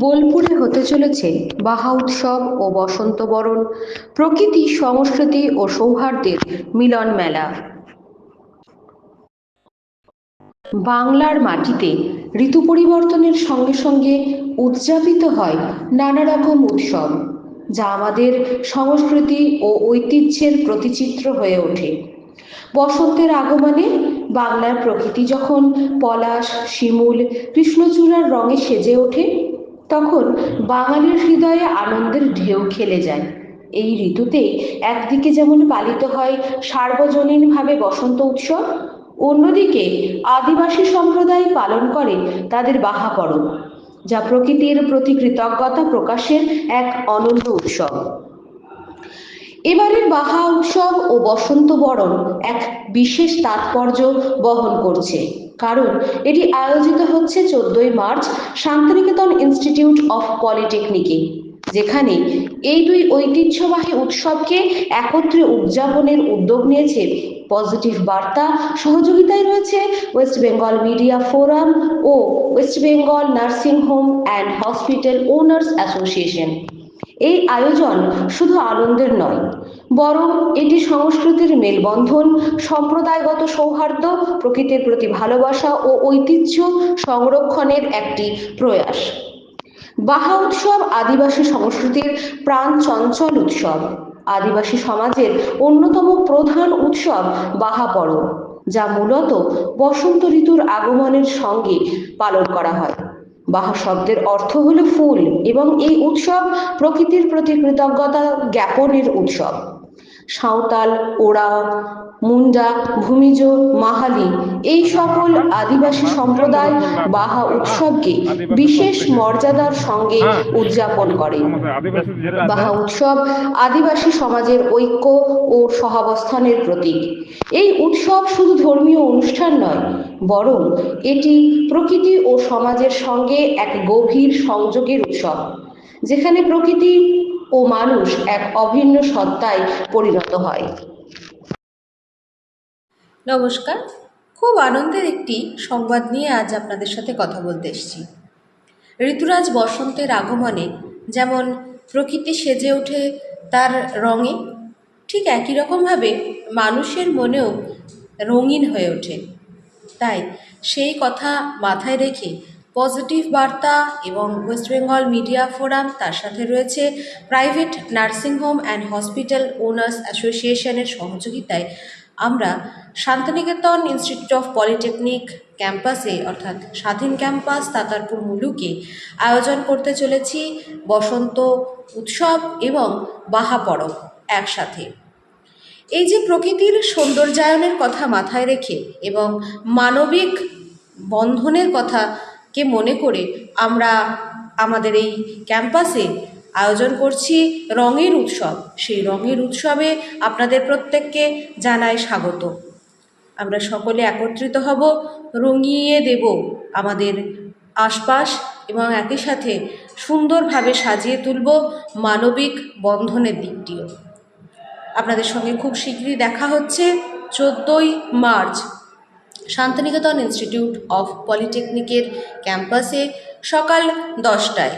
বোলপুরে হতে চলেছে বাহা উৎসব ও বসন্ত বরণ, প্রকৃতি, সংস্কৃতি ও সৌহার্দ্যের মিলন মেলা। বাংলার মাটিতে ঋতু পরিবর্তনের সঙ্গে সঙ্গে উদযাপিত হয় নানা রকম উৎসব, যা আমাদের সংস্কৃতি ও ঐতিহ্যের প্রতিচিত্র হয়ে ওঠে। বসন্তের আগমনে বাংলার প্রকৃতি যখন পলাশ, শিমুল, কৃষ্ণচূড়ার রঙে সেজে ওঠে তখন বাঙালির হৃদয়ে আনন্দের ঢেউ খেলে যায়। এই ঋতুতে একদিকে যেমন পালিত হয় সার্বজনীনভাবে বসন্ত উৎসব, অন্যদিকে আদিবাসী সম্প্রদায় পালন করে তাদের বাহা পরব, যা প্রকৃতির প্রতি কৃতজ্ঞতা প্রকাশের এক অনন্য উৎসব। এবারের বাহা উৎসব ও বসন্ত বরণ এক বিশেষ তাৎপর্য বহন করছে। কারণ এটি আয়োজিত হচ্ছে চোদ্দই মার্চ শান্তিনিকেতন ইনস্টিটিউট অফ পলিটেকনিকে, যেখানে এই দুই ঐতিহ্যবাহী উৎসবকে একত্রে উদযাপনের উদ্যোগ নিয়েছে পজিটিভ বার্তা, সহযোগিতায় রয়েছে West Bengal media forum O West Bengal nursing home and hospital owners association. এই আয়োজন শুধু আনন্দের নয়, বরং এটি সংস্কৃতির মেলবন্ধন, সম্প্রদায়গত সৌহার্দ্য, প্রকৃতির প্রতি ভালোবাসা ও ঐতিহ্য সংরক্ষণের একটি প্রয়াস। বাহা উৎসব আদিবাসী সংস্কৃতির প্রাণ চঞ্চল উৎসব। আদিবাসী সমাজের অন্যতম প্রধান উৎসব বাহা পরব, যা মূলত বসন্ত ঋতুর আগমনের সঙ্গে পালন করা হয়। বাহা শব্দের অর্থ হলো ফুল এবং এই উৎসব প্রকৃতির প্রতি কৃতজ্ঞতা জ্ঞাপনের উৎসব। সাঁওতাল ওড়াও মুন্ডা, ভূমিজ, মাহালি এই সকল আদিবাসী সম্প্রদায় বাহা উৎসবকে বিশেষ মর্যাদার সঙ্গে উদযাপন করে। বাহা উৎসব আদিবাসী সমাজের ঐক্য ও সহাবস্থানের প্রতীক। এই উৎসব শুধু ধর্মীয় অনুষ্ঠান নয়, বরং এটি প্রকৃতি ও সমাজের সঙ্গে এক গভীর সংযোগের উৎসব, যেখানে প্রকৃতি ও মানুষ এক অভিন্ন সত্তায় পরিণত হয়। নমস্কার। খুব আনন্দের একটি সংবাদ নিয়ে আজ আপনাদের সাথে কথা বলতে এসেছি। ঋতুরাজ বসন্তের আগমনে যেমন প্রকৃতি সেজে ওঠে তার রঙে, ঠিক একই রকমভাবে মানুষের মনেও রঙিন হয়ে ওঠে। তাই সেই কথা মাথায় রেখে পজিটিভ বার্তা এবং ওয়েস্ট বেঙ্গল মিডিয়া ফোরাম তার সাথে রয়েছে private nursing home and hospital owners অ্যাসোসিয়েশনের সহযোগিতায়। আমরা শান্তিনিকেতন ইনস্টিটিউট অফ পলিটেকনিক ক্যাম্পাসে, অর্থাৎ স্বাধীন ক্যাম্পাস তাতারপুর মুলুকে, আয়োজন করতে চলেছি বসন্ত উৎসব এবং বাহা পরব একসাথে। এই যে প্রকৃতির সৌন্দর্যায়নের কথা মাথায় রেখে এবং মানবিক বন্ধনের কথাকে মনে করে আমরা আমাদের এই ক্যাম্পাসে আয়োজন করছি রঙের উৎসব। সেই রঙের উৎসবে আপনাদের প্রত্যেককে জানাই স্বাগত। আমরা সকলে একত্রিত হব, রঙিয়ে দেব আমাদের আশপাশ এবং একই সাথে সুন্দরভাবে সাজিয়ে তুলব মানবিক বন্ধনের দিকটিও। আপনাদের সঙ্গে খুব শীঘ্রই দেখা হচ্ছে, চোদ্দোই মার্চ। শান্তিনিকেতন ইনস্টিটিউট অফ পলিটেকনিকের ক্যাম্পাসে সকাল দশটায়।